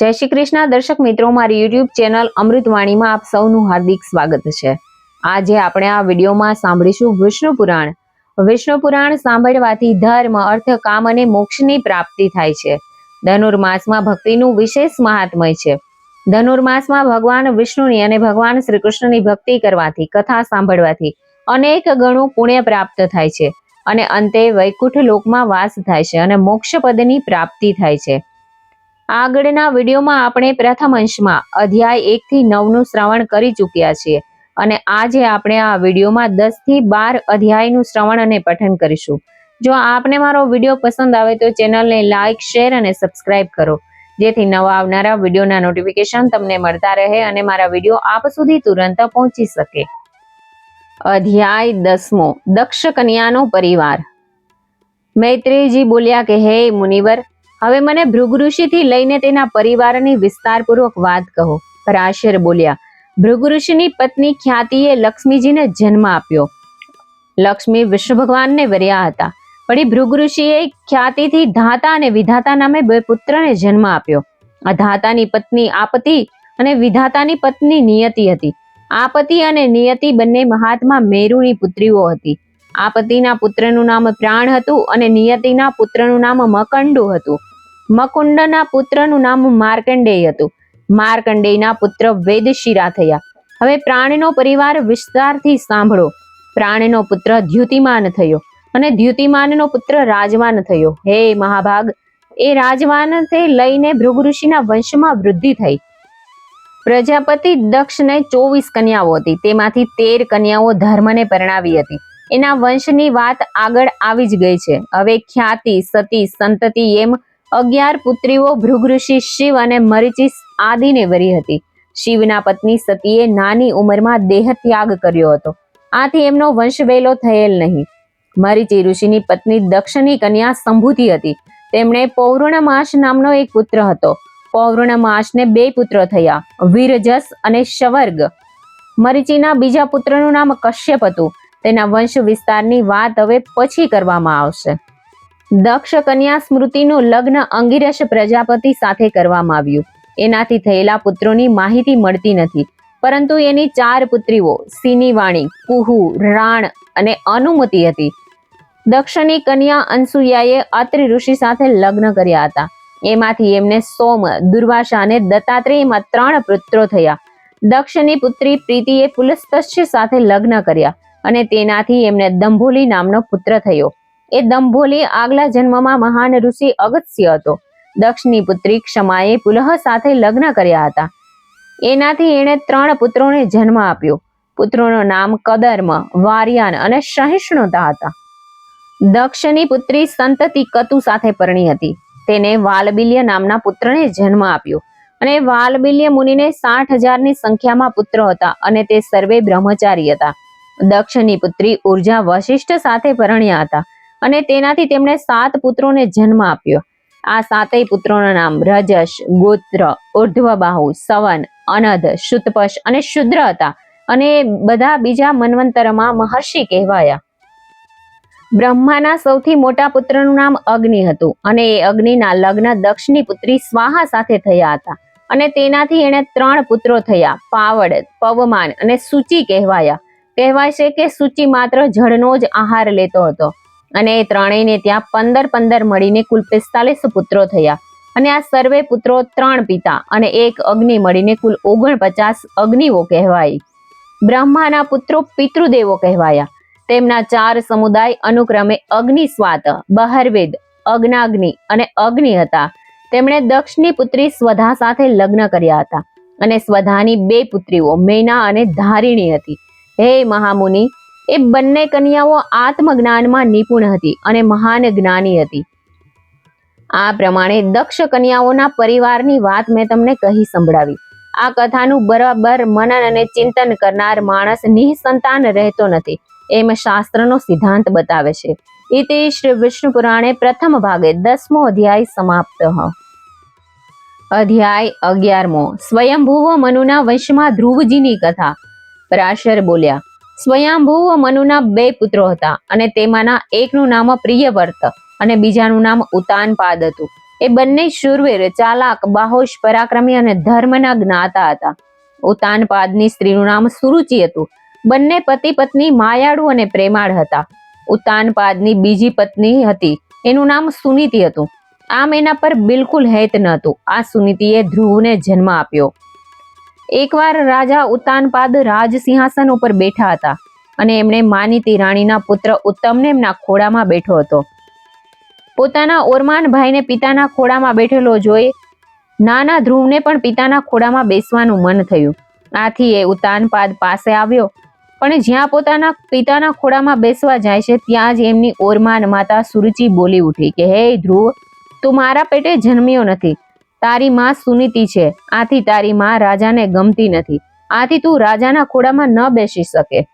જય શ્રી કૃષ્ણ. દર્શક મિત્રો, મારી યુટ્યુબ ચેનલ અમૃતવાણીમાં આપ સૌનું હાર્દિક સ્વાગત છે. આજે આપણે આ વિડીયોમાં સાંભળીશું વિષ્ણુ પુરાણ. વિષ્ણુ પુરાણ સાંભળવાથી ધર્મ, અર્થ, કામ અને મોક્ષની પ્રાપ્તિ થાય છે. ધનુર્માસમાં ભક્તિનું વિશેષ મહાત્મય છે. ધનુર્માસમાં ભગવાન વિષ્ણુની અને ભગવાન શ્રી કૃષ્ણની ભક્તિ કરવાથી, કથા સાંભળવાથી અનેક ગણું પુણ્ય પ્રાપ્ત થાય છે. અને અંતે વૈકુંઠ લોકમાં વાસ થાય છે અને મોક્ષ પદની પ્રાપ્તિ થાય છે. આગળના વિડીયોમાં આપણે પ્રથમ અંશમાં અધ્યાય એક થી નવનું શ્રવણ કરી ચૂક્યા છીએ અને આજે આપણે આ વિડીયોમાં દસથી બાર અધ્યાયનું શ્રવણ અને પઠન કરીશું. જો આપને મારો વીડિયો પસંદ આવે તો ચેનલને લાઇક શેર અને સબસ્ક્રાઇબ કરો. જેથી નવા આવનારા વિડીયોના નોટિફિકેશન તમને મળતા રહે અને મારા વીડિયો આપ સુધી તુરંત પહોંચી શકે. અધ્યાય દસમો, દક્ષ કન્યાનો પરિવાર. મૈત્રીજી બોલ્યા કે, હે મુનિવર હવે મને ભૃગુ ઋષિથી લઈને તેના પરિવારની વિસ્તારપૂર્વક વાત કહો. પરાશર બોલ્યા ભૃગુ ઋષિની પત્ની ખ્યાતિએ લક્ષ્મીજીને જન્મ આપ્યો. લક્ષ્મી વિષ્ણુ ભગવાનને વર્યા હતા, પણ ભૃગુ ઋષિએ ખ્યાતિથી ધાતા અને વિધાતા નામે બે પુત્રને જન્મ આપ્યો. આ ધાતાની પત્ની આપતિ અને વિધાતાની પત્ની નિયતિ હતી. આપતિ અને નિયતિ બંને મહાત્મા મેરુની પુત્રીઓ હતી. આપતીના પુત્રનું નામ પ્રાણ હતું અને નિયતિના પુત્રનું નામ મકંડુ હતું. મકુંડના પુત્રનું નામ માર્કંડેય હતું. માર્કંડેયના પુત્ર વેદશિરા થયા. હવે પ્રાણનો પરિવાર વિસ્તારથી સાંભળો. પ્રાણનો પુત્ર દ્યુતિમાન થયો અને દ્યુતિમાનનો પુત્ર રાજવાન થયો. હે મહાભાગ, એ રાજવાનથી લઈને ભૃગુ ઋષિના વંશમાં વૃદ્ધિ થઈ. પ્રજાપતિ દક્ષને ચોવીસ કન્યાઓ હતી. તેમાંથી તેર કન્યાઓ ધર્મને પરણાવી હતી. એના વંશની વાત આગળ આવી જ ગઈ છે. હવે ખ્યાતિ, સતી, સંતતિ એમ અગિયાર પુત્રીઓ ભૃગઋષિ શિવ અને મરીચી આદિને વરી હતી. શિવના પત્ની સતીએ નાની ઉંમરમાં દેહ ત્યાગ કર્યો હતો. આથી એમનો વંશ વેલો થયેલ નહીં. મરીચી ઋષિની પત્ની દક્ષની કન્યા સંભૂતિ હતી. તેમણે પૌર્ણમાસ નામનો એક પુત્ર હતો. પૌર્ણમાસને બે પુત્ર થયા, વીરજસ અને શવર્ગ. મરીચીના બીજા પુત્રનું નામ કશ્યપ હતું. તેના વંશ વિસ્તારની વાત હવે પછી કરવામાં આવશે. દક્ષ કન્યા સ્મૃતિનું લગ્ન અંગિરસ પ્રજાપતિ સાથે કરવામાં આવ્યું. એનાથી થયેલા પુત્રોની માહિતી મળતી નથી, પરંતુ એની ચાર પુત્રીઓ, સિનીવાણી, કુહુ, રાણ અને અનુમતિ હતી. દક્ષની કન્યા અનસુયાએ અત્રિ ઋષિ સાથે લગ્ન કર્યા હતા. એમાંથી એમને સોમ, દુર્વાસા અને દત્તાત્રેયમાં ત્રણ પુત્રો થયા. દક્ષની પુત્રી પ્રીતિએ પુલસ્તસ્ય સાથે લગ્ન કર્યા. અને તેનાથી એમને દંભોલી નામનો પુત્ર થયો. એ દંભોલી આગલા જન્મમાં મહાન ઋષિ અગત્ય હતો. દક્ષની પુત્રી ક્ષમાએ પુલહ સાથે લગ્ન કર્યા હતા. એનાથી એણે ત્રણ પુત્રોને જન્મ આપ્યો. પુત્રોનું નામ કદર્મ, વાર્યાન અને સહિષ્ણુતા હતા. દક્ષની પુત્રી સંતતિ કતુ સાથે પરણી હતી. તેને વાલબિલ્ય નામના પુત્રને જન્મ આપ્યો. અને વાલબિલ્ય મુનિને સાઠ હજારની સંખ્યામાં પુત્રો હતા અને તે સર્વે બ્રહ્મચારી હતા. દક્ષની પુત્રી ઊર્જા વશિષ્ઠ સાથે પરણ્યા હતા અને તેનાથી તેમણે સાત પુત્રોને જન્મ આપ્યો. આ સાતેય પુત્રોના નામ રજસ ગોત્ર, ઉર્ધ્વબાહુ, સવન, અનધ, શુતપશ અને શુદ્ર હતા અને બધા બીજા મન્વંતરમાં મહર્ષિ કહેવાયા. બ્રહ્માના સૌથી મોટા પુત્રનું નામ અગ્નિ હતું અને એ અગ્નિના લગ્ન દક્ષની પુત્રી સ્વાહા સાથે થયા હતા અને તેનાથી એણે ત્રણ પુત્રો થયા, પાવડ, પવમાન અને સૂચિ કહેવાયા. કહેવાય છે કે સૂચિ માત્ર જળનો જ આહાર લેતો હતો. અને એ ત્રણેયને ત્યાં પંદર પંદર મળીને કુલ પિસ્તાલીસ પુત્રો થયા. અને આ સર્વે પુત્રો ત્રણ પિતા અને એક અગ્નિ મળીને કુલ ઓગણપચાસ અગ્નિઓ કહેવાય બ્રહ્માના પુત્રો પિતૃદેવો કહેવાયા. તેમના ચાર સમુદાય અનુક્રમે અગ્નિસ્વાત બહરવેદ અગ્નાગ્નિ અને અગ્નિ હતા. તેમણે દક્ષની પુત્રી સ્વધા સાથે લગ્ન કર્યા હતા. અને સ્વધાની બે પુત્રીઓ મેના અને ધારિણી હતી. હે મહામુનિ, એ બંને કન્યાઓ આત્મજ્ઞાનમાં નિપુણ હતી અને મહાન જ્ઞાની હતી. આ પ્રમાણે દક્ષ કન્યાઓના પરિવારની વાત મેં તમને કહી સંભળાવી. આ કથાનું બરાબર મનન અને ચિંતન કરનાર માણસ નિઃસંતાન રહેતો નથી, એમ શાસ્ત્રનો સિદ્ધાંત બતાવે છે. ઇતિ શ્રી વિષ્ણુ પુરાણે પ્રથમ ભાગે દસમો અધ્યાય સમાપ્ત અધ્યાય અગિયારમો. સ્વયંભુવ મનુના વંશમાં ધ્રુવજીની કથા. પરાશર બોલ્યા સ્વયંભુવ મનુના બે પુત્રો હતા અને તેમાંના એકનું નામ પ્રિયવર્ત અને બીજાનું નામ ઉતાનપાદ હતું. એ બંને શૂરવીર, ચાલાક, બાહોશ, પરાક્રમી અને ધર્મના જ્ઞાતા હતા. ઉતાનપાદની સ્ત્રીનું નામ સુરુચિ હતું. બંને પતિ પત્ની માયાળુ અને પ્રેમાળ હતા. ઉતાનપાદની બીજી પત્ની હતી. એનું નામ સુનીતિ હતું. આમ એના પર બિલકુલ હેત ન હતું. આ સુનીતિએ ધ્રુવને જન્મ આપ્યો. એકવાર રાજા ઉતાનપાદ રાજ સિંહાસન ઉપર બેઠા હતા અને એમણે માનીતી રાણીના પુત્ર ઉત્તમને એમના ખોળામાં બેઠો હતો. પોતાના ઓરમાન ભાઈને પિતાના ખોળામાં બેઠેલો જોઈ નાના ધ્રુવને પણ પિતાના ખોળામાં બેસવાનું મન થયું. આથી એ ઉતાનપાદ પાસે આવ્યો, પણ જ્યાં પોતાના પિતાના ખોળામાં બેસવા જાય છે ત્યાં જ એમની ઓરમાન માતા સુરુચિ બોલી ઉઠી કે, હે ધ્રુવ, તું મારા પેટે જન્મ્યો નથી. તારી માં સુનીતિ છે. આથી તારી માં રાજાને ગમતી નથી. આથી તું રાજાના ખોડામાં ન બેસી શકે.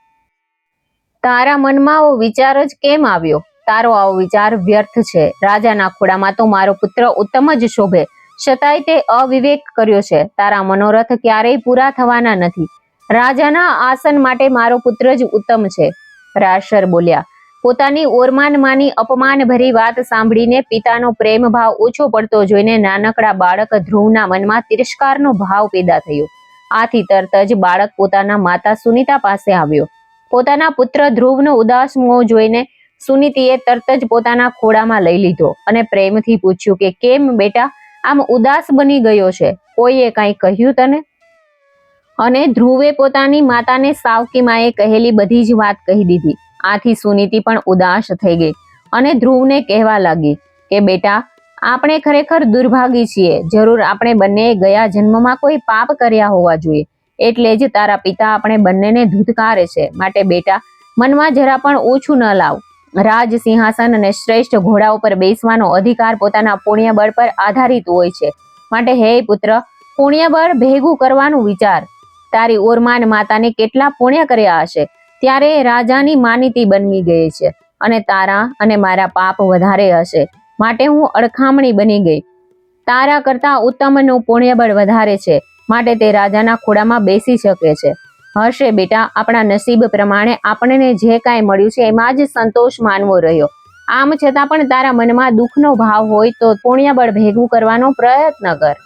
તારા મનમાં આવો વિચાર જ કેમ આવ્યો? તારો આવો વિચાર વ્યર્થ છે. રાજાના ખોડામાં તો મારો પુત્ર ઉત્તમ જ શોભે. છતાંય તે અવિવેક કર્યો છે. તારા મનોરથ ક્યારેય પૂરા થવાના નથી. રાજાના આસન માટે મારો પુત્ર જ ઉત્તમ છે. પરાશર બોલ્યા પોતાની ઓરમાનમાંની અપમાન ભરી વાત સાંભળીને પિતાનો પ્રેમ ભાવ ઓછો પડતો જોઈને નાનકડા બાળક ધ્રુવના મનમાં તિરસ્કારનો ભાવ પેદા થયો. આથી તરત જ બાળક પોતાના માતા સુનીતા પાસે આવ્યો. પોતાના પુત્ર ધ્રુવનો ઉદાસ મોં જોઈને સુનીતિએ તરત જ પોતાના ખોળામાં લઈ લીધો અને પ્રેમથી પૂછ્યું કે, કેમ બેટા? આમ ઉદાસ બની ગયો છે. કોઈએ કાંઈ કહ્યું તને? અને ધ્રુવે પોતાની માતાને સાવકીમાએ કહેલી બધી જ વાત કહી દીધી. આથી સુનીતિ પણ ઉદાસ થઈ ગઈ અને ધ્રુવને કહેવા લાગી કે, બેટા, આપણે ખરેખર દુર્ભાગી છીએ. જરૂર આપણે બંને ગયા જન્મમાં કોઈ પાપ કર્યા હોવા જોઈએ. એટલે જ તારા પિતા આપણે બંનેને ધૂતકારે છે. માટે બેટા, મનમાં જરા પણ ઓછું ન લાવ. રાજ, સિંહાસન અને શ્રેષ્ઠ ઘોડા ઉપર બેસવાનો અધિકાર પોતાના પુણ્યબળ પર આધારિત હોય છે. માટે હે પુત્ર, પુણ્યબળ ભેગું કરવાનું વિચાર. તારી ઓરમાન માતાને કેટલા પુણ્ય કર્યા હશે. ત્યારે રાજાની માનીતી બની ગઈ છે અને તારા અને મારા પાપ વધારે હશે. માટે હું અડખામણી બની ગઈ. તારા કરતા ઉત્તમનું પુણ્યબળ વધારે છે. માટે તે રાજાના ખોડામાં બેસી શકે છે. હશે બેટા, આપણા નસીબ પ્રમાણે આપણને જે કાંઈ મળ્યું છે એમાં જ સંતોષ માનવો રહ્યો. આમ છતાં પણ તારા મનમાં દુઃખનો ભાવ હોય તો પુણ્યબળ ભેગું કરવાનો પ્રયત્ન કર.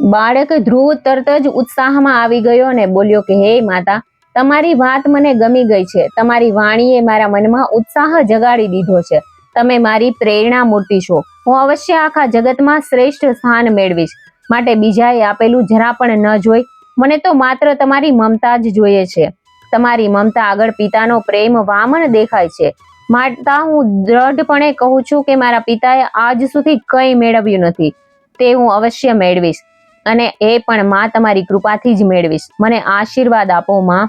બાળક ધ્રુવ તરત જ ઉત્સાહમાં આવી ગયો અને બોલ્યો કે, હે માતા તમારી વાત મને ગમી ગઈ છે. તમારી વાણીએ મારા મનમાં ઉત્સાહ જગાડી દીધો છે. તમે મારી પ્રેરણા મૂર્તિ છો. હું અવશ્ય આખા જગતમાં શ્રેષ્ઠ સ્થાન મેળવીશ. માટે બીજાએ આપેલું જરા પણ ન જોઈ. મને તો માત્ર તમારી મમતા જ જોઈએ છે. તમારી મમતા આગળ પિતાનો પ્રેમ વામન દેખાય છે. માતા હું દ્રઢપણે કહું છું કે મારા પિતાએ આજ સુધી કંઈ મેળવ્યું નથી. તે હું અવશ્ય મેળવીશ. અને એ પણ માં તમારી કૃપાથી જ મેળવીશ. મને આશીર્વાદ આપો, માં.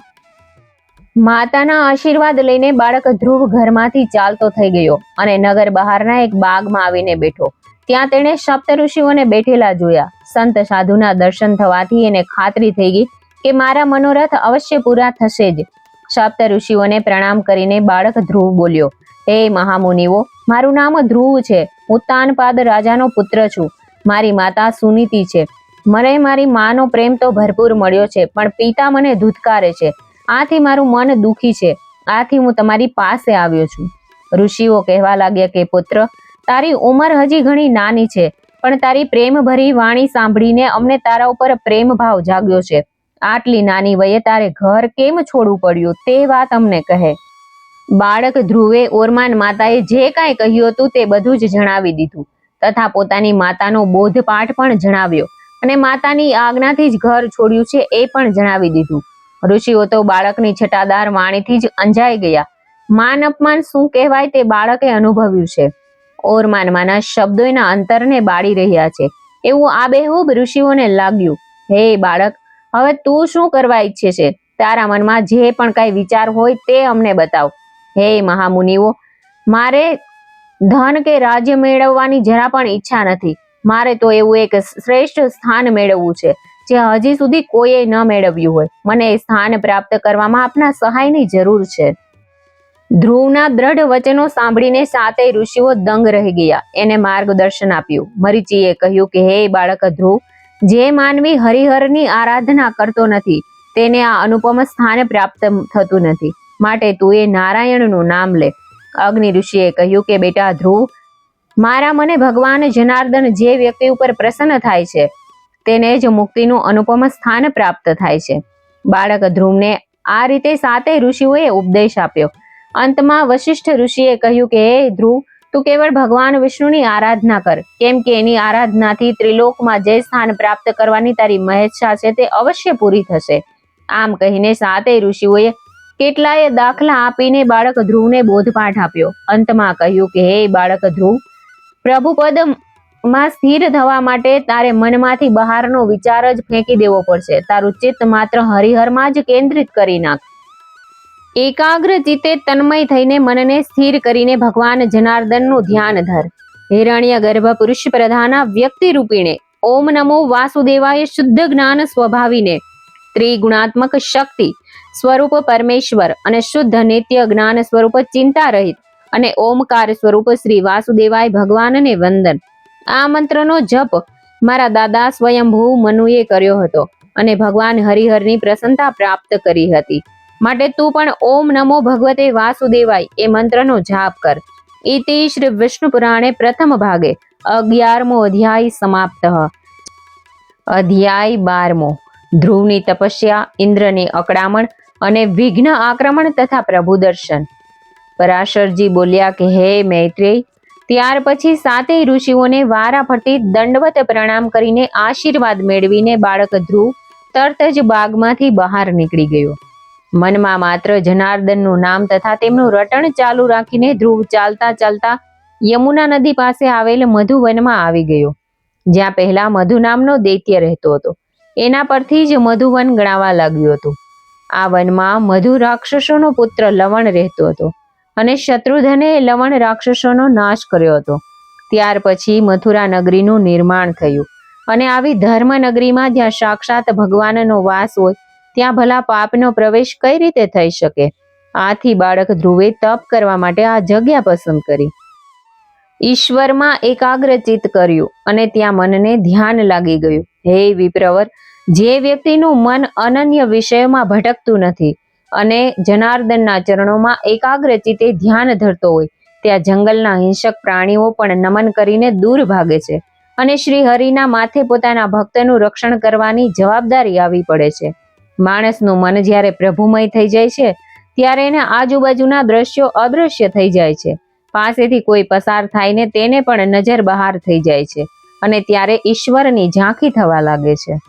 માતાના આશીર્વાદ લઈને બાળક ધ્રુવ ઘરમાંથી ચાલતો થઈ ગયો અને નગર બહારના એક બાગમાં આવીને બેઠો. ત્યાં તેણે સપ્ત ઋષિઓને બેઠેલા જોયા. સંત સાધુના દર્શન થવાથી એને ખાતરી થઈ ગઈ કે મારા મનોરથ અવશ્ય પૂરા થશે જ. સપ્ત ઋષિઓને પ્રણામ કરીને બાળક ધ્રુવ બોલ્યો, હે મહામુનિઓ, મારું નામ ધ્રુવ છે. હું તાનપાદ રાજાનો પુત્ર છું. મારી માતા સુનીતિ છે. મને મારી માનો પ્રેમ તો ભરપૂર મળ્યો છે, પણ પિતા મને ધૂતકારે છે. આથી મારું મન દુખી છે. આથી હું તમારી પાસે આવ્યો છું. ઋષિઓ કહેવા લાગ્યા કે, પુત્ર, તારી ઉંમર હજી ઘણી નાની છે, પણ તારી પ્રેમભરી વાણી સાંભળીને અમને તારા ઉપર પ્રેમ ભાવ જાગ્યો છે. આટલી નાની વયે તારે ઘર કેમ છોડવું પડ્યું? તે વાત અમને કહે. બાળક ધ્રુવે ઓરમાન માતાએ જે કાંઈ કહ્યું હતું તે બધું જ જણાવી દીધું. તથા પોતાની માતાનો બોધપાઠ પણ જણાવ્યો. અને માતાની આજ્ઞાથી જ ઘર છોડ્યું છે એ પણ જણાવી દીધું. ઋષિઓ તો બાળકની છટાદાર વાણીથી જ અંજાઈ ગયા. માન અપમાન શું કહેવાય તે બાળકે અનુભવ્યું છે. ઓરમાનમાંના શબ્દોના અંતરને બાળી રહ્યા છે. એવું આબેહૂબ ઋષિઓને લાગ્યું. હે બાળક, હવે તું શું કરવા ઈચ્છે છે? તારા મનમાં જે પણ કાંઈ વિચાર હોય તે અમને બતાવ. હે મહામુનિઓ, મારે ધન કે રાજ્ય મેળવવાની જરા પણ ઈચ્છા નથી. મારે તો એવું એક શ્રેષ્ઠ સ્થાન મેળવવું છે. જે હજી સુધી કોઈએ ન મેળવ્યું હોય. મને એ સ્થાન પ્રાપ્ત કરવામાં આપના સહાયની જરૂર છે. ધ્રુવના દ્રઢ વચનો સાંભળીને સાતે ઋષિઓ દંગ રહી ગયા. એને માર્ગદર્શન આપ્યું. મરીચીએ કહ્યું કે, હે બાળક ધ્રુવ, જે માનવી હરિહરની આરાધના કરતો નથી, તેને આ અનુપમ સ્થાન પ્રાપ્ત થતું નથી. માટે તું એ નારાયણનું નામ લે. અગ્નિ ઋષિએ કહ્યું કે, બેટા ધ્રુવ, મારા મને ભગવાન જનાર્દન જે વ્યક્તિ ઉપર પ્રસન્ન થાય છે તેને જ મુક્તિનું અનુપમ સ્થાન પ્રાપ્ત થાય છે. બાળક ધ્રુવને આ રીતે સાતે ઋષિઓએ ઉપદેશ આપ્યો. અંતમાં વશિષ્ઠ ઋષિએ કહ્યું કે, હે ધ્રુવ, તું કેવળ ભગવાન વિષ્ણુની આરાધના કર. કેમ કે એની આરાધનાથી ત્રિલોકમાં જે સ્થાન પ્રાપ્ત કરવાની તારી મહેચ્છા છે તે અવશ્ય પૂરી થશે. આમ કહીને સાતેય ઋષિઓએ કેટલાય દાખલા આપીને બાળક ધ્રુવને બોધપાઠ આપ્યો. અંતમાં કહ્યું કે, હે બાળક ધ્રુવ પ્રભુ પદમાં સ્થિર થવા માટે તારે મનમાંથી બહારનો વિચાર જ ફેંકી દેવો પડશે. તારું ચિત્ત માત્ર હરિહરમાં જ કેન્દ્રિત કરી નાખ. એકાગ્ર ચિત્તે તન્મય થઈને મનને સ્થિર કરીને ભગવાન જનાર્દનનું ધ્યાન ધર. હિરણ્ય ગર્ભ પુરુષ પ્રધાના વ્યક્તિ રૂપીણે ઓમ નમો વાસુદેવાય શુદ્ધ જ્ઞાન સ્વભાવીને ત્રિગુણાત્મક શક્તિ સ્વરૂપ પરમેશ્વર અને શુદ્ધ નિત્ય જ્ઞાન સ્વરૂપ ચિંતા રહિત અને ઓમકાર સ્વરૂપ શ્રી વાસુદેવાય ભગવાનને વંદન. આ મંત્રનો જપ મારા દાદા સ્વયંભૂ મનુએ કર્યો હતો અને ભગવાન હરિહરની પ્રસન્નતા પ્રાપ્ત કરી હતી. માટે તું પણ ઓમ નમો ભગવતે વાસુદેવાય એ મંત્રનો જાપ કર. ઇતિ શ્રી વિષ્ણુ પુરાણે પ્રથમ ભાગે અગિયારમો અધ્યાય સમાપ્ત. અધ્યાય બારમો. ધ્રુવની તપસ્યા, ઇન્દ્રની અકડામણ અને વિઘ્ન આક્રમણ તથા પ્રભુ દર્શન. પરાશરજી બોલ્યા કે, હે મૈત્રેય ત્યાર પછી સાતેય ઋષિઓને વારાફરતી દંડવત પ્રણામ કરીને આશીર્વાદ મેળવીને બાળક ધ્રુવ તરત જ બાગમાંથી બહાર નીકળી ગયો. મનમાં માત્ર જનાર્દનનું નામ તથા તેમનું રટણ ચાલુ રાખીને ધ્રુવ ચાલતા ચાલતા યમુના નદી પાસે આવેલ મધુવનમાં આવી ગયો. જ્યાં પહેલા મધુ નામનો દૈત્ય રહેતો હતો. એના પરથી જ મધુવન ગણાવા લાગ્યું હતું. આ વનમાં મધુ રાક્ષસોનો પુત્ર લવણ રહેતો હતો. અને શત્રુધને લવણ રાક્ષસોનો નાશ કર્યો હતો. ત્યાર પછી મથુરા નગરીનું નિર્માણ થયું અને આવી ધર્મ નગરીમાં જ્યાં સાક્ષાત ભગવાનનો વાસ હોય, ત્યાં ભલા પાપનો પ્રવેશ કઈ રીતે થઈ શકે? આથી બાળક ધ્રુવે તપ કરવા માટે આ જગ્યા પસંદ કરી. ઈશ્વરમાં એકાગ્રચિત કર્યું અને ત્યાં મનને ધ્યાન લાગી ગયું. હે વિપ્રવર, જે વ્યક્તિનું મન અનન્ય વિષયોમાં ભટકતું નથી અને જનાર્દનના ચરણોમાં એકાગ્રચિતે ધ્યાન ધરતો હોય, ત્યાં જંગલના હિંસક પ્રાણીઓ પણ નમન કરીને દૂર ભાગે છે અને શ્રી હરિના માથે પોતાના ભક્તનું રક્ષણ કરવાની જવાબદારી આવી પડે છે. માણસનું મન જ્યારે પ્રભુમય થઈ જાય છે, ત્યારે એને આજુબાજુના દ્રશ્યો અદૃશ્ય થઈ જાય છે. પાસેથી કોઈ પસાર થાય ને તેને પણ નજર બહાર થઈ જાય છે અને ત્યારે ઈશ્વરની ઝાંખી થવા લાગે છે.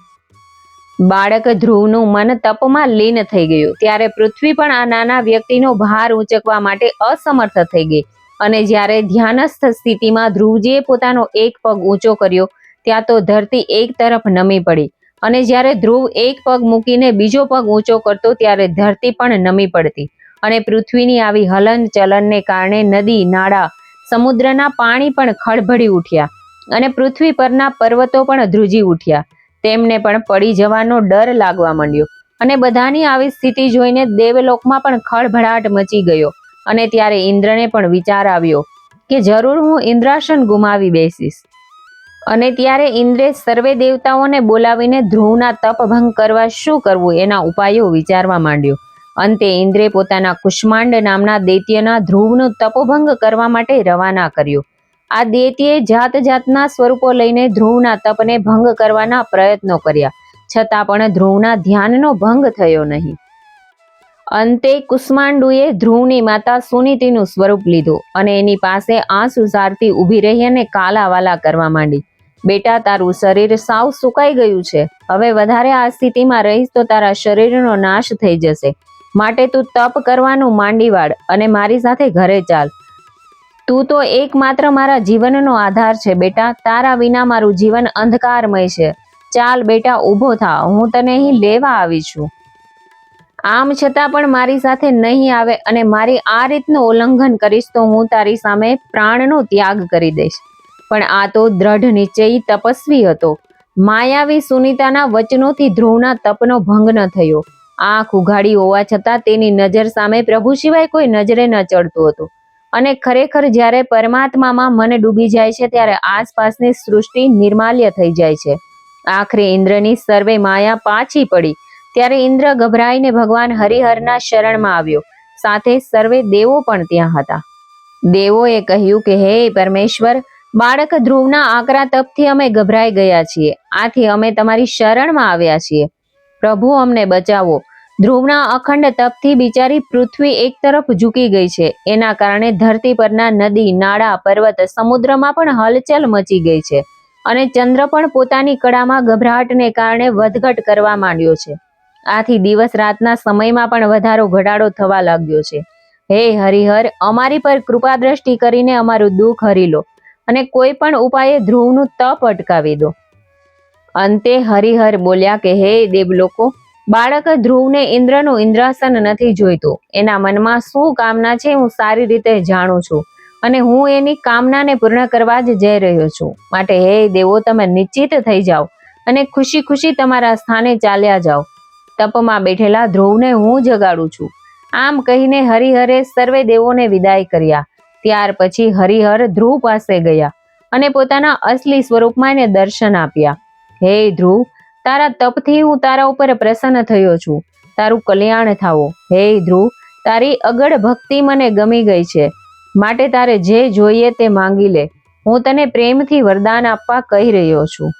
બાળક ધ્રુવનું મન તપમાં લીન થઈ ગયું. ત્યારે પૃથ્વી પણ આ નાના વ્યક્તિનો ભાર ઊંચકવા માટે અસમર્થ થઈ ગઈ. અને જ્યારે ધ્યાનસ્થ સ્થિતિમાં ધ્રુવજીએ પોતાનો એક પગ ઊંચો કર્યો, ત્યાં તો ધરતી એક તરફ નમી પડી. અને જ્યારે ધ્રુવ એક પગ મૂકીને બીજો પગ ઊંચો કરતો, ત્યારે ધરતી પણ નમી પડતી. અને પૃથ્વીની આવી હલન ચલનને કારણે નદી, નાળા, સમુદ્રના પાણી પણ ખળભળી ઉઠ્યા. અને પૃથ્વી પરના પર્વતો પણ ધ્રુજી ઉઠ્યા. તેમને પણ પડી જવાનો ડર લાગવા માંડ્યો. અને બધાની આવી સ્થિતિ જોઈને દેવલોકમાં પણ ખળભળાટ મચી ગયો. અને ત્યારે ઇન્દ્રને પણ વિચાર આવ્યો કે જરૂર હું ઇન્દ્રાસન ગુમાવી બેસીશ. અને ત્યારે ઇન્દ્રે સર્વે દેવતાઓને બોલાવીને ધ્રુવના તપભંગ કરવા શું કરવું એના ઉપાયો વિચારવા માંડ્યો. અંતે ઇન્દ્રે પોતાના કુષ્માંડ નામના દૈત્યના ધ્રુવનું તપોભંગ કરવા માટે રવાના કર્યો. આ દૈત્યે જાત જાતના સ્વરૂપો લઈને ધ્રુવના તપને ભંગ કરવાના પ્રયત્નો કર્યા. છતાં પણ ધ્રુવના ધ્યાનનો ભંગ થયો નહીં. અંતે કુષ્માંડુએ ધ્રુવની માતા સુનીતિનું સ્વરૂપ લીધું અને એની પાસે આંસુ સારતી ઊભી રહી અને કાલાવાલા કરવા માંડી. બેટા, તારું શરીર સાવ સુકાઈ ગયું છે. હવે વધારે આ સ્થિતિમાં રહીશ તો તારા શરીરનો નાશ થઈ જશે. માટે તું તપ કરવાનું માંડી વાળ અને મારી સાથે ઘરે ચાલ. તું તો એકમાત્ર મારા જીવનનો આધાર છે, બેટા. તારા વિના મારું જીવન અંધકારમય છે. ચાલ, બેટા, ઊભો થા. હું તને અહીં લેવા આવી છું. આમ છતાં પણ મારી સાથે નહીં આવે અને મારી આ રીતનું ઉલ્લંઘન કરીશ તો હું તારી સામે પ્રાણનો ત્યાગ કરી દઈશ. પણ આ તો દ્રઢ નિશ્ચયી તપસ્વી હતો. માયાવી સુનીતાના વચનોથી ધ્રુવના તપનો ભંગ ન થયો. આંખ ઉઘાડી હોવા છતાં તેની નજર સામે પ્રભુ સિવાય કોઈ નજરે ન ચડતું હતું. અને ખરેખર જ્યારે પરમાત્મામાં મન ડૂબી જાય છે, ત્યારે આસપાસની સૃષ્ટિ નિર્માલ્ય થઈ જાય છે. આખરે ઇન્દ્રની સર્વે માયા પાછી પડી. ત્યારે ઇન્દ્ર ગભરાઈને ભગવાન હરિહરના શરણમાં આવ્યો. સાથે સર્વે દેવો પણ ત્યાં હતા. દેવોએ કહ્યું કે, હે પરમેશ્વર, બાળક ધ્રુવના આકરા તપથી અમે ગભરાઈ ગયા છીએ. આથી અમે તમારી શરણમાં આવ્યા છીએ. પ્રભુ અમને બચાવો. ધ્રુવના અખંડ તપથી બિચારી પૃથ્વી એક તરફ ઝૂકી ગઈ છે. એના કારણે ધરતી પરના નદી, નાળા, પર્વત સમુદ્રમાં પણ હલચલ મચી ગઈ છે અને ચંદ્ર પણ પોતાની કળામાં ગભરાટને કારણે વધઘટ કરવા માંડ્યો છે. આથી દિવસ રાતના સમયમાં પણ વધારો ઘટાડો થવા લાગ્યો છે. હે હરિહર, અમારી પર કૃપા દ્રષ્ટિ કરીને અમારું દુઃખ હરી લો અને કોઈ પણ ઉપાયે ધ્રુવનું તપ અટકાવી દો. અંતે હરિહર બોલ્યા કે, હે દેવલોકો બાળક ધ્રુવને ઇન્દ્રનું ઇન્દ્રાસન નથી જોઈતું. એના મનમાં શું કામના છે હું સારી રીતે જાણું છું અને હું એની કામનાને પૂર્ણ કરવા જ જઈ રહ્યો છું. માટે, હે દેવો, તમે નિશ્ચિત થઈ જાઓ અને ખુશી ખુશી તમારા સ્થાને ચાલ્યા જાઓ. તપમાં બેઠેલા ધ્રુવને હું જગાડું છું. આમ કહીને હરિહરે સર્વે દેવોને વિદાય કર્યા. ત્યાર પછી હરિહર ધ્રુવ પાસે ગયા અને પોતાના અસલી સ્વરૂપમાં એને દર્શન આપ્યા. હે ધ્રુવ તારા તપથી હું તારા ઉપર પ્રસન્ન થયો છું. તારું કલ્યાણ થાવો. હે ધ્રુવ તારી અગળ ભક્તિ મને ગમી ગઈ છે. માટે તારે જે જોઈએ તે માંગી લે. હું તને પ્રેમથી વરદાન આપવા કહી રહ્યો છું.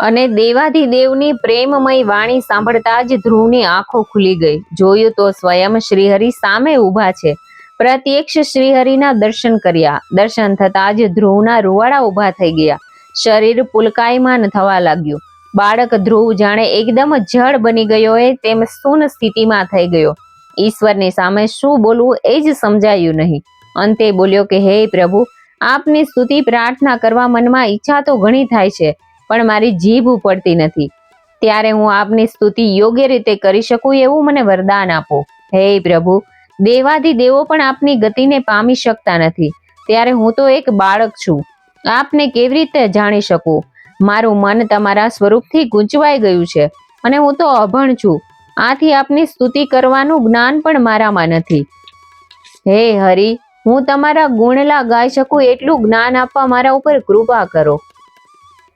અને દેવાધી દેવની પ્રેમમય વાણી સાંભળતા જ ધ્રુવની આંખો ખુલી ગઈ. જોયું તો સ્વયં શ્રીહરિ સામે ઊભા છે. પ્રત્યક્ષ શ્રીહરિના દર્શન કર્યા. દર્શન થતા જ ધ્રુવના રૂવાડા ઊભા થઈ ગયા. શરીર પુલકાયમાન થવા લાગ્યું. બાળક ધ્રુવ જાણે એકદમ જળ બની ગયો હોય તેમ શૂન સ્થિતિમાં થઈ ગયો. ઈશ્વરની સામે શું બોલવું એ જ સમજાયું નહીં. અંતે બોલ્યો કે, હે પ્રભુ, આપની સ્તુતિ પ્રાર્થના કરવા મનમાં ઈચ્છા તો ઘણી થાય છે, પણ મારી જીભ ઉપડતી નથી. ત્યારે હું આપની સ્તુતિ યોગ્ય રીતે કરી શકું એવું મને વરદાન આપો. હે પ્રભુ દેવાધી દેવો પણ આપની ગતિને પામી શકતા નથી. ત્યારે હું તો એક બાળક છું. આપને કેવી રીતે જાણી શકું? મારું મન તમારા સ્વરૂપથી ગૂંચવાઈ ગયું છે અને હું તો અભણ છું. આથી આપની સ્તુતિ કરવાનું જ્ઞાન પણ મારામાં નથી. હે હરિ, હું તમારા ગુણલા ગાઈ શકું એટલું જ્ઞાન આપવા મારા ઉપર કૃપા કરો.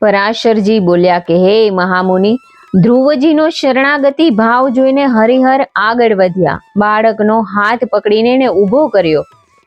પરાશરજી બોલ્યા કે, હે મહામુનિ, ધ્રુવજીનો શરણાગતિ ભાવ જોઈને હરિહર આગળ વધ્યા. બાળકનો હાથ પકડીને એને ઊભો કર્યો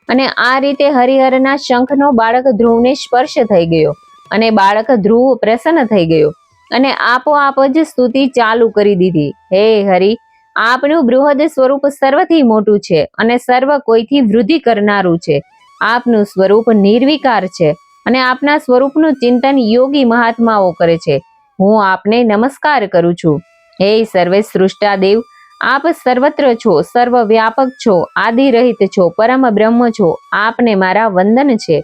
અને આ રીતે હરિહરના શંખનો બાળક ધ્રુવને સ્પર્શ થઈ ગયો. અને બાળક ધ્રુવ પ્રસન્ન થઈ ગયો અને આપોઆપ જ સ્તુતિ ચાલુ કરી દીધી. હે હરિ, આપનું બૃહદ સ્વરૂપ સર્વથી મોટું છે અને સર્વ કોઈથી વૃદ્ધિ કરનારું છે. આપનું સ્વરૂપ નિર્વિકાર છે અને આપના સ્વરૂપનું ચિંતન યોગી મહાત્માઓ કરે છે. હું આપને નમસ્કાર કરું છું. હે સર્વે સૃષ્ટા દેવ, આપ સર્વત્ર છો સર્વ વ્યાપક છો આદિરહિત છો, પરમ બ્રહ્મ છો, આપને મારા વંદન છે.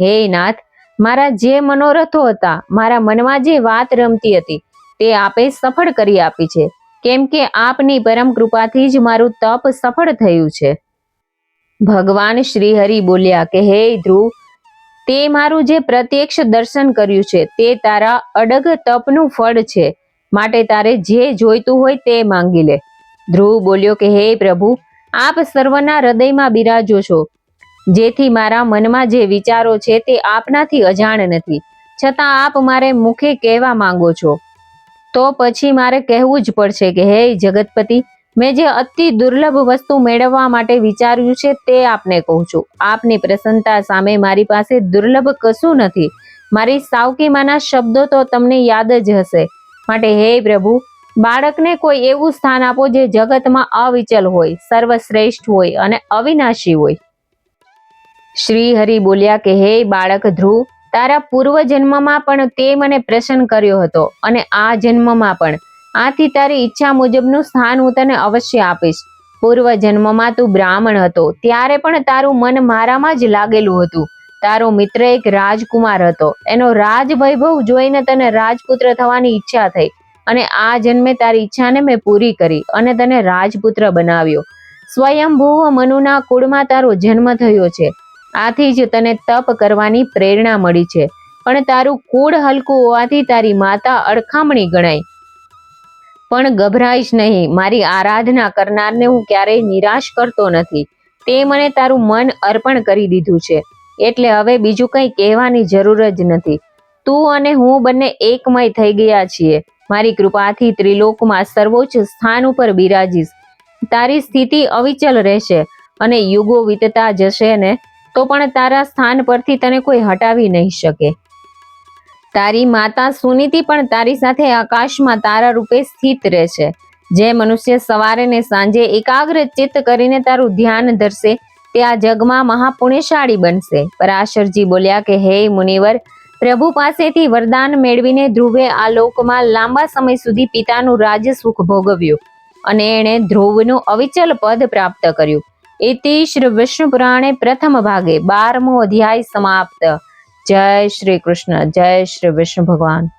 હે નાથ મારા જે મનોરથો હતા, મારા મનમાં જે વાત રમતી હતી, તે આપે સફળ કરી આપી છે. કેમ કે આપની પરમ કૃપાથી જ મારું તપ સફળ થયું છે. ભગવાન શ્રી હરિ બોલ્યા, કે હે ધ્રુવ, તે મારું જે પ્રત્યક્ષ દર્શન કર્યું છે, તે તારા અડગ તપનું ફળ છે. માટે તારે જે જોઈતું હોય તે માંગી લે. ધ્રુવ બોલ્યો, કે હે પ્રભુ, આપ સર્વના હૃદયમાં બિરાજો છો. જેથી મારા મનમાં જે વિચારો છે તે આપનાથી અજાણ નથી. છતાં આપ મારે મુખે કહેવા માંગો છો. તો પછી મારે કહેવું જ પડશે કે, હે જગતપતિ, મેં જે અતિ દુર્લભ વસ્તુ મેળવવા માટે વિચાર્યું છે તે આપને કહું છું. આપની પ્રસન્નતા સામે મારી પાસે દુર્લભ કશું નથી. મારી સાવકીમાંના શબ્દો તો તમને યાદ જ હશે. માટે હે પ્રભુ, બાળકને કોઈ એવું સ્થાન આપો જે જગતમાં અવિચલ હોય, સર્વશ્રેષ્ઠ હોય અને અવિનાશી હોય. શ્રી હરિ બોલ્યા કે, હે બાળક ધ્રુવ તારા પૂર્વ જન્મમાં પણ તે મને પ્રસન્ન કર્યો હતો અને આ જન્મમાં પણ. આથી તારી ઈચ્છા મુજબનું સ્થાન હું તને અવશ્ય આપીશ. પૂર્વ જન્મમાં તું બ્રાહ્મણ હતો, ત્યારે પણ તારું મન મારામાં જ લાગેલું હતું. તારો મિત્ર એક રાજકુમાર હતો. એનો રાજવૈભવ જોઈને તને રાજપુત્ર થવાની ઈચ્છા થઈ અને આ જન્મે તારી ઈચ્છાને મેં પૂરી કરી અને તને રાજપુત્ર બનાવ્યો. સ્વયંભૂવ મનુના કુળમાં તારો જન્મ થયો છે. આથી જ તને તપ કરવાની પ્રેરણા મળી છે. પણ તારું કુળ હલકું હોવાથી તારી માતા અડખામણી ગણાય. પણ ગભરાઈશ નહીં, મારી આરાધના કરનારને હું ક્યારેય નિરાશ કરતો નથી. તે મને તારું મન અર્પણ કરી દીધું છે. એટલે હવે બીજું કંઈ કહેવાની જરૂર જ નથી. તું અને હું બંને એકમય થઈ ગયા છીએ. મારી કૃપાથી ત્રિલોકમાં સર્વોચ્ચ સ્થાન ઉપર બિરાજીશ. તારી સ્થિતિ અવિચલ રહેશે અને યુગો વીતતા જશે ને તો પણ તારા સ્થાન પરથી તને કોઈ હટાવી નહીં શકે. તારી માતા સુનીતિ પણ તારી સાથે આકાશમાં તારા રૂપે સ્થિત રહેશે જે મનુષ્ય સવારે ને સાંજે એકાગ્ર ચિત્ત કરીને તારું ધ્યાન ધરશે, તે આ જગમાં મહાપુણ્યશાળી બનશે. પરાશરજી બોલ્યા કે, હે મુનિવર, પ્રભુ પાસેથી વરદાન મેળવીને ધ્રુવે આ લોકમાં લાંબા સમય સુધી પિતાનું રાજ સુખ ભોગવ્યું અને એણે ધ્રુવનું અવિચલ પદ પ્રાપ્ત કર્યું. ઇતિ શ્રી વિષ્ણુ પુરાણે પ્રથમ ભાગે બારમો અધ્યાય સમાપ્ત જય શ્રી કૃષ્ણ જય શ્રી વિષ્ણુ ભગવાન